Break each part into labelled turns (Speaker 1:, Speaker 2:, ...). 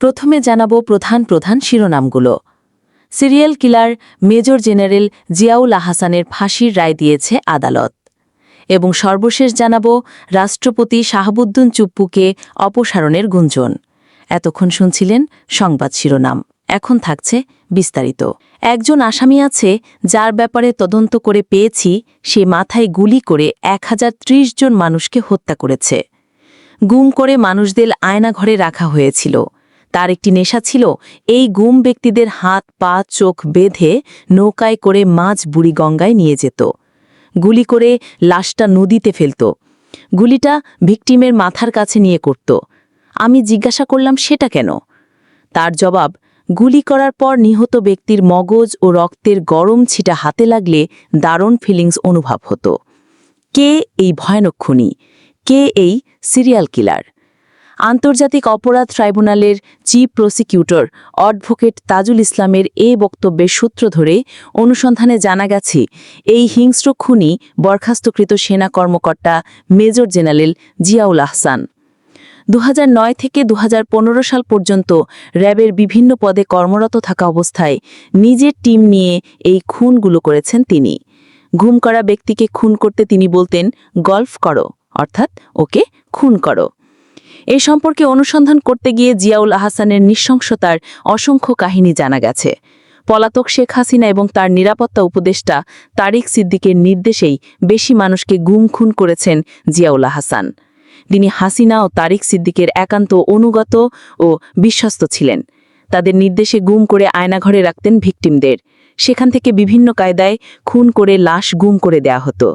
Speaker 1: প্রথমে জানাব প্রধান প্রধান শিরোনামগুলো। Serial killer major general Ziaul আহাসানের ফাঁসির রায় দিয়েছে আদালত। এবং সর্বশেষ জানাব রাষ্ট্রপতি শাহাবুদ্দিন চুপ্পুকে অপসারণের গুঞ্জন। এতক্ষণ শুনছিলেন সংবাদ শিরোনাম। এখন থাকছে বিস্তারিত। একজন আসামি আছে যার ব্যাপারে তদন্ত করে পেয়েছি, সে মাথায় গুলি করে এক হাজার ত্রিশ জন মানুষকে হত্যা করেছে। গুম করে মানুষদের আয়নাঘরে রাখা হয়েছিল। তার একটি নেশা ছিল এই গুম ব্যক্তিদের হাত, পা, চোখ বেঁধে নৌকায় করে মাছ বুড়িগঙ্গায় নিয়ে যেত। গুলি করে লাশটা নদীতে ফেলত। গুলিটা ভিকটিমের মাথার কাছে নিয়ে করত। আমি জিজ্ঞাসা করলাম, সেটা কেন? তার জবাব, গুলি করার পর নিহত ব্যক্তির মগজ ও রক্তের গরম ছিটা হাতে লাগলে দারুণ ফিলিংস অনুভব হতো। কে এই ভয়ানক খুনি? কে এই সিরিয়াল কিলার? আন্তর্জাতিক অপরাধ ট্রাইব্যুনালের চিফ প্রসিকিউটর অ্যাডভোকেট তাজুল ইসলামের এ বক্তব্যের সূত্র ধরে অনুসন্ধানে জানা গেছে, এই হিংস্র খুনি বরখাস্তকৃত সেনা কর্মকর্তা মেজর জেনারেল জিয়াউল আহসান। দু হাজার নয় থেকে দু হাজার পনেরো সাল পর্যন্ত র্যাবের বিভিন্ন পদে কর্মরত থাকা অবস্থায় নিজের টিম নিয়ে এই খুনগুলো করেছেন তিনি। ঘুম করা ব্যক্তিকে খুন করতে তিনি বলতেন, গল্ফ করো, অর্থাৎ, ওকে খুন করো। এ সম্পর্কে অনুসন্ধান করতে গিয়ে জিয়াউল আহসানের নৃশংসতার অসংখ্য কাহিনী জানা গেছে। পলাতক শেখ হাসিনা এবং তার নিরাপত্তা উপদেষ্টা তারিক সিদ্দিকের নির্দেশেই বেশি মানুষকে গুম খুন করেছেন জিয়াউল আহসান। তিনি হাসিনা ও তারিক সিদ্দিকের একান্ত অনুগত ও বিশ্বস্ত ছিলেন। তাদের নির্দেশে গুম করে আয়নাঘরে রাখতেন ভিকটিমদের। সেখান থেকে বিভিন্ন কায়দায় খুন করে লাশ গুম করে দেয়া হতো।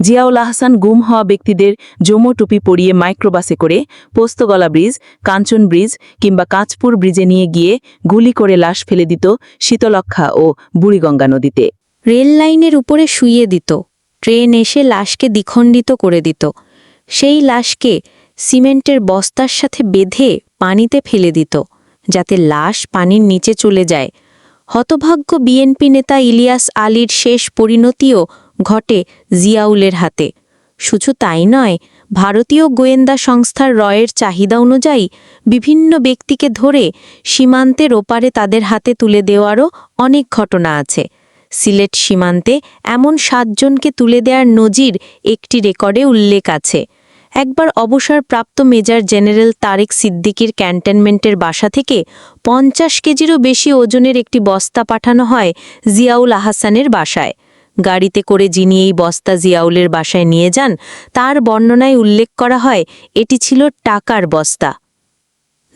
Speaker 1: জিয়াউল আহসান গুম হওয়া ব্যক্তিদের জমো টুপি পরিয়ে মাইক্রোবাসে করে পোস্তগলা ব্রিজ, কাঞ্চন ব্রিজ কিংবা কাঁচপুর ব্রিজে নিয়ে গিয়ে গুলি করে লাশ ফেলে দিত শীতলক্ষা ও বুড়িগঙ্গা নদীতে।
Speaker 2: রেল লাইনের উপরে শুইয়ে দিত। ট্রেন এসে লাশকে দ্বিখণ্ডিত করে দিত। সেই লাশকে সিমেন্টের বস্তার সাথে বেঁধে পানিতে ফেলে দিত, যাতে লাশ পানির নিচে চলে যায়। হতভাগ্য বিএনপি নেতা ইলিয়াস আলীর শেষ পরিণতিও ঘটে জিয়াউলের হাতে। শুধু তাই নয়, ভারতীয় গোয়েন্দা সংস্থার রয়ের চাহিদা অনুযায়ী বিভিন্ন ব্যক্তিকে ধরে সীমান্তের ওপারে তাদের হাতে তুলে দেওয়ারও অনেক ঘটনা আছে। সিলেট সীমান্তে এমন সাতজনকে তুলে দেওয়ার নজির একটি রেকর্ডে উল্লেখ আছে। একবার অবসরপ্রাপ্ত মেজর জেনারেল তারেক সিদ্দিকির ক্যান্টনমেন্টের বাসা থেকে পঞ্চাশ কেজিরও বেশি ওজনের একটি বস্তা পাঠানো হয় জিয়াউল আহাসানের বাসায়। গাড়িতে করে যিনি এই বস্তা জিয়াউলের বাসায় নিয়ে যান, তার বর্ণনায় উল্লেখ করা হয়, এটি ছিল টাকার বস্তা।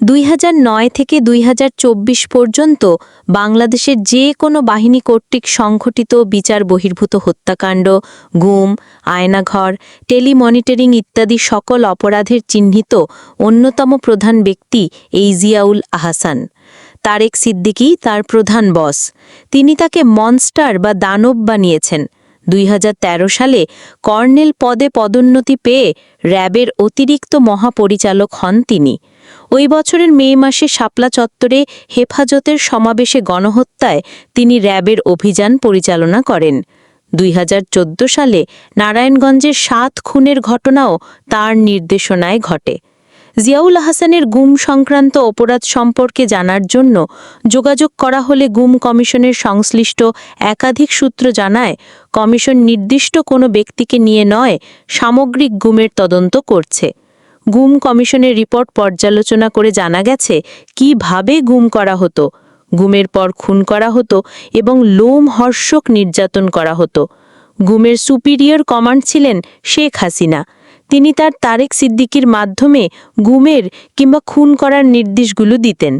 Speaker 2: দুই হাজার নয় থেকে দুই হাজার চব্বিশ পর্যন্ত বাংলাদেশের যে কোনো বাহিনী কর্তৃক সংঘটিত বিচার বহির্ভূত হত্যাকাণ্ড, গুম, আয়নাঘর, টেলিমনিটরিং ইত্যাদি সকল অপরাধের চিহ্নিত অন্যতম প্রধান ব্যক্তি এই জিয়াউল আহাসান। তারেক সিদ্দিকী তার প্রধান বস। তিনি তাকে মনস্টার বা দানব বানিয়েছেন। দুই হাজার তেরো সালে কর্নেল পদে পদোন্নতি পেয়ে র্যাবের অতিরিক্ত মহাপরিচালক হন তিনি। ওই বছরের মে মাসে শাপলা চত্বরে হেফাজতের সমাবেশে গণহত্যায় তিনি র্যাবের অভিযান পরিচালনা করেন। দুই হাজার চোদ্দ সালে নারায়ণগঞ্জের সাত খুনের ঘটনাও তার নির্দেশনায় ঘটে। জিয়াউল হাসানের গুম সংক্রান্ত অপরাধ সম্পর্কে জানার জন্য যোগাযোগ করা হলে গুম কমিশনের সংশ্লিষ্ট একাধিক সূত্র জানায়, কমিশন নির্দিষ্ট কোনো ব্যক্তিকে নিয়ে নয়, সামগ্রিক গুমের তদন্ত করছে। গুম কমিশনের রিপোর্ট পর্যালোচনা করে জানা গেছে, কীভাবে গুম করা হতো, গুমের পর খুন করা হতো এবং লোম হর্ষক নির্যাতন করা হতো। গুমের সুপিরিয়র কমান্ড ছিলেন শেখ হাসিনা। তিনি তার তারেক সিদ্দিকির মাধ্যমে গুমের কিংবা খুন করার নির্দেশগুলো দিতেন।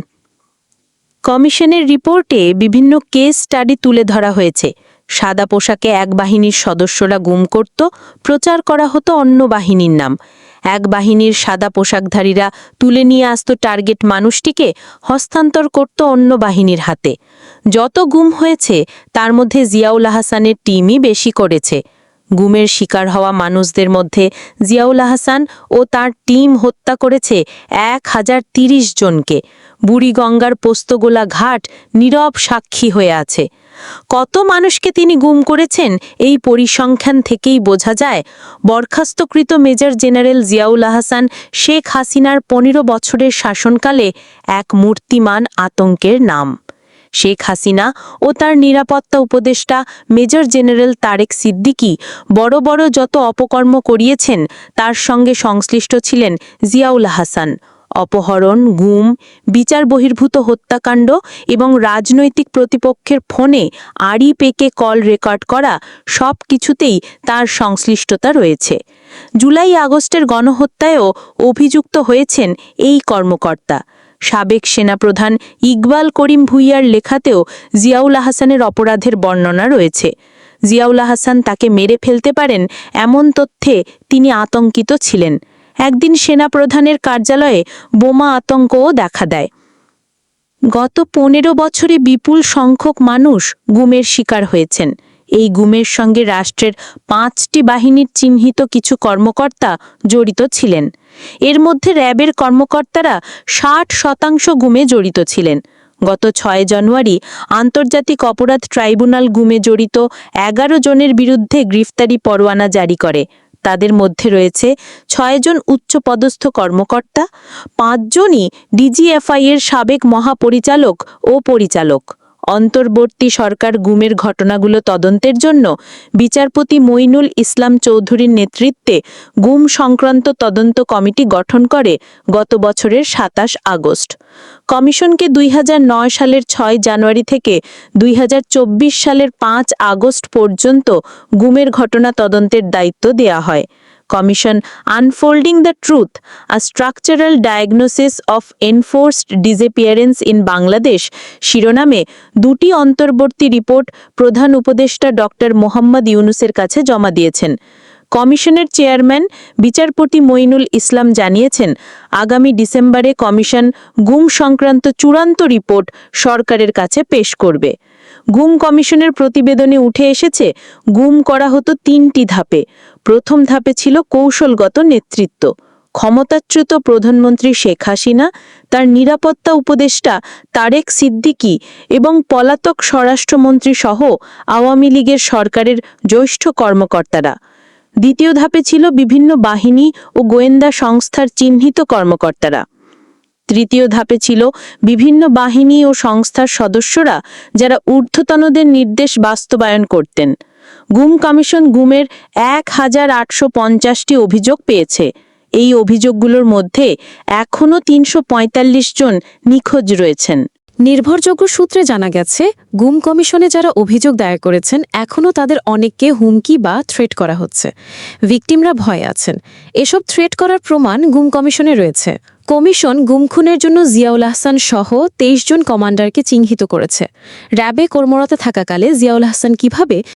Speaker 2: কমিশনের রিপোর্টে বিভিন্ন কেস স্টাডি তুলে ধরা হয়েছে। সাদা পোশাকে এক বাহিনীর সদস্যরা গুম করত, প্রচার করা হতো অন্য বাহিনীর নাম। এক বাহিনীর সাদা পোশাকধারীরা তুলে নিয়ে আসত টার্গেট মানুষটিকে, হস্তান্তর করত অন্য বাহিনীর হাতে। যত গুম হয়েছে, তার মধ্যে জিয়াউল হাসানের টিমই বেশি করেছে। গুমের শিকার হওয়া মানুষদের মধ্যে জিয়াউল হাসান ও তার টিম হত্যা করেছে এক হাজার তিরিশ জনকে। বুড়িগঙ্গার পোস্তগোলা ঘাট নীরব সাক্ষী হয়ে আছে। কত মানুষকে তিনি গুম করেছেন এই পরিসংখ্যান থেকেই বোঝা যায়। বরখাস্তকৃত মেজর জেনারেল জিয়াউল আহসান শেখ হাসিনার পনেরো বছরের শাসনকালে এক মূর্তিমান আতঙ্কের নাম। শেখ হাসিনা ও তার নিরাপত্তা উপদেষ্টা মেজর জেনারেল তারেক সিদ্দিকী বড় বড় যত অপকর্ম করিয়েছেন, তার সঙ্গে সংশ্লিষ্ট ছিলেন জিয়াউল হাসান। অপহরণ, গুম, বিচার বহির্ভূত হত্যাকাণ্ড এবং রাজনৈতিক প্রতিপক্ষের ফোনে আড়ি পেকে কল রেকর্ড করা সব কিছুতেই তার সংশ্লিষ্টতা রয়েছে। জুলাই আগস্টের গণহত্যায়ও অভিযুক্ত হয়েছেন এই কর্মকর্তা। সাবেক সেনাপ্রধান ইকবাল করিম ভুইয়ার লেখাতেও জিয়াউল হাসানের অপরাধের বর্ণনা রয়েছে। জিয়াউল হাসান তাকে মেরে ফেলতে পারেন এমন তথ্যে তিনি আতঙ্কিত ছিলেন। একদিন সেনাপ্রধানের কার্যালয়ে বোমা আতঙ্কও দেখা দেয়। গত পনেরো বছরে বিপুল সংখ্যক মানুষ গুমের শিকার হয়েছেন। এই গুমের সঙ্গে রাষ্ট্রের পাঁচটি বাহিনীর চিহ্নিত কিছু কর্মকর্তা জড়িত ছিলেন। এর মধ্যে র্যাবের কর্মকর্তারা ষাট শতাংশ গুমে জড়িত ছিলেন। গত ছয় জানুয়ারি আন্তর্জাতিক অপরাধ ট্রাইব্যুনাল গুমে জড়িত এগারো জনের বিরুদ্ধে গ্রেফতারি পরোয়ানা জারি করে। তাদের মধ্যে রয়েছে ছয়জন উচ্চপদস্থ কর্মকর্তা পাঁচজনই ডিজিএফআই এর সাবেক মহাপরিচালক ও পরিচালক। অন্তর্বর্তী সরকার গুমের ঘটনাগুলো তদন্তের জন্য বিচারপতি মইনুল ইসলাম চৌধুরীর নেতৃত্বে গুম সংক্রান্ত তদন্ত কমিটি গঠন করে গত বছরের সাতাশ আগস্ট। কমিশনকে দুই হাজার নয় সালের ছয় জানুয়ারি থেকে দুই হাজার চব্বিশ সালের পাঁচ আগস্ট পর্যন্ত গুমের ঘটনা তদন্তের দায়িত্ব দেয়া হয়। Commission unfolding the truth a structural diagnosis of enforced disappearance in Bangladesh শিরোনামে দুটি অন্তর্বর্তী রিপোর্ট প্রধান উপদেষ্টা ডক্টর মোহাম্মদ ইউনুসের কাছে জমা দিয়েছেন। কমিশনের চেয়ারম্যান বিচারপতি মইনুল ইসলাম জানিয়েছেন, আগামী ডিসেম্বরে কমিশন গুম সংক্রান্ত চূড়ান্ত রিপোর্ট সরকারের কাছে পেশ করবে। গুম কমিশনের প্রতিবেদনে উঠে এসেছে, গুম করা হতো তিনটি ধাপে। প্রথম ধাপে ছিল কৌশলগত নেতৃত্ব। ক্ষমতাচ্যুত প্রধানমন্ত্রী শেখ হাসিনা, তার নিরাপত্তা উপদেষ্টা তারেক সিদ্দিকী এবং পলাতক স্বরাষ্ট্রমন্ত্রী সহ আওয়ামী লীগের সরকারের জ্যৈষ্ঠ কর্মকর্তারা। দ্বিতীয় ধাপে ছিল বিভিন্ন বাহিনী ও গোয়েন্দা সংস্থার চিহ্নিত কর্মকর্তারা। তৃতীয় ধাপে ছিল বিভিন্ন বাহিনী ও সংস্থার সদস্যরা যারা ঊর্ধ্বতনদের নির্দেশ বাস্তবায়ন করতেন। গুম কমিশন গুমের এক হাজার আটশো পঞ্চাশটি অভিযোগ পেয়েছে। এই অভিযোগগুলোর মধ্যে এখনও তিনশো জন নিখোঁজ রয়েছেন।
Speaker 3: নির্ভরযোগ্য সূত্রে জানা গেছে, গুম কমিশনে যারা অভিযোগ দায়ের করেছেন এখনও তাদের অনেককে হুমকি বা থ্রেট করা হচ্ছে। ভিকটিমরা ভয়ে আছেন। এসব থ্রেট করার প্রমাণ গুম কমিশনে রয়েছে। কমিশন গুমখুনের জন্য জিয়াউল আহসান সহ তেইশ জন কমান্ডারকে চিহ্নিত করেছে। র্যাবে কর্মরত থাকাকালে জিয়াউল আহসান কীভাবে